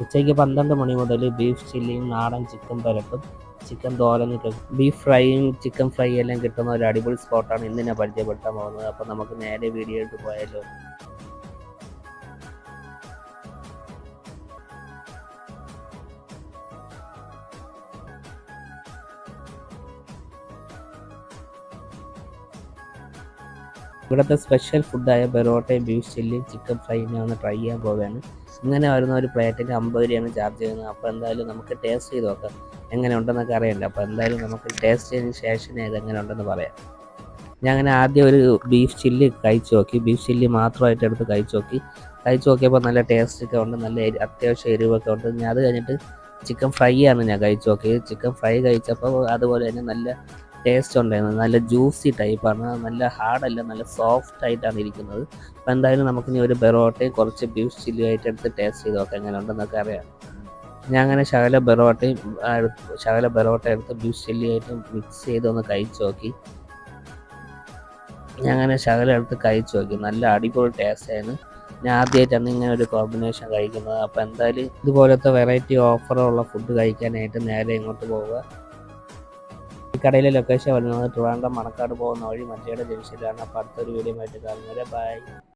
ഉച്ചയ്ക്ക് പന്ത്രണ്ട് മണി മുതൽ ബീഫ് ചില്ലിയും നാടൻ ചിക്കൻ പരപ്പും ചിക്കൻ തോരനും ബീഫ് ഫ്രൈയും ചിക്കൻ ഫ്രൈ എല്ലാം കിട്ടുന്ന ഒരു അടിപൊളി സ്പോട്ടാണ് ഇന്ന് ഞാൻ പരിചയപ്പെടുത്താൻ പോകുന്നത്. അപ്പോൾ നമുക്ക് നേരെ വീഡിയോ ഇട്ട് പോയാലോ? ഇവിടുത്തെ സ്പെഷ്യൽ ഫുഡായ ബെറോട്ടയും ബീഫ് ചില്ലിയും ചിക്കൻ ഫ്രൈയും ഒന്ന് ട്രൈ ചെയ്യാൻ പോവുകയാണ്. ഇങ്ങനെ വരുന്ന ഒരു പ്ലേറ്റിന് അമ്പത് രൂപയാണ് ചാർജ് ചെയ്യുന്നത്. അപ്പോൾ എന്തായാലും നമുക്ക് ടേസ്റ്റ് ചെയ്ത് നോക്കാം. എങ്ങനെ ഉണ്ടെന്നൊക്കെ അറിയണ്ട? അപ്പോൾ എന്തായാലും നമുക്ക് ടേസ്റ്റ് ചെയ്തതിന് ശേഷം ഇത് എങ്ങനെ ഉണ്ടെന്ന് പറയാം. ഞാൻ അങ്ങനെ ആദ്യം ഒരു ബീഫ് ചില്ലി കഴിച്ചു നോക്കി. ബീഫ് ചില്ലി മാത്രമായിട്ട് എടുത്ത് കഴിച്ചു നോക്കി. കഴിച്ചു നോക്കിയപ്പോൾ നല്ല ടേസ്റ്റ് ഒക്കെ ഉണ്ട്. നല്ല അത്യാവശ്യം എരിവൊക്കെ ഉണ്ട്. ഞാൻ അത് കഴിഞ്ഞിട്ട് ചിക്കൻ ഫ്രൈ ആണ് ഞാൻ കഴിച്ചു നോക്കിയത്. ചിക്കൻ ഫ്രൈ കഴിച്ചപ്പോൾ അതുപോലെ തന്നെ നല്ല ടേസ്റ്റ് ഉണ്ടായിരുന്നു നല്ല ജ്യൂസി ടൈപ്പാണ് നല്ല ഹാർഡല്ല നല്ല സോഫ്റ്റ് ആയിട്ടാണ് ഇരിക്കുന്നത്. അപ്പോൾ എന്തായാലും നമുക്കിനി ഒരു ബെറോട്ടയും കുറച്ച് ബീഫ് ചില്ലി ആയിട്ട് എടുത്ത് ടേസ്റ്റ് ചെയ്ത് നോക്കാം. എങ്ങനെ ഉണ്ടെന്നൊക്കെ അറിയാം. ഞാൻ അങ്ങനെ ശകല ബെറോട്ടയും ശകല ബെറോട്ട എടുത്ത് ബീഫ് ചില്ലി ആയിട്ട് മിക്സ് ചെയ്ത് ഒന്ന് കഴിച്ചു നോക്കി. ഞാൻ അങ്ങനെ ശകലം എടുത്ത് കഴിച്ചു നോക്കി. നല്ല അടിപൊളി ടേസ്റ്റ് ആയിരുന്നു. ഞാൻ ആദ്യമായിട്ടാണ് ഇങ്ങനെ ഒരു കോമ്പിനേഷൻ കഴിക്കുന്നത്. അപ്പോൾ എന്തായാലും ഇതുപോലത്തെ വെറൈറ്റി ഓഫറുള്ള ഫുഡ് കഴിക്കാനായിട്ട് നേരെ ഇങ്ങോട്ട് പോവുക. കടയിലെ ലൊക്കേഷൻ വരുന്നത് ട്രിവാൻഡ്രം മണക്കാട് പോകുന്ന വഴി മഞ്ചേട ജംഗ്ഷനിലാണ്. അപ്പോൾ അടുത്തൊരു ആയിട്ട് കാണുന്നത് ബൈ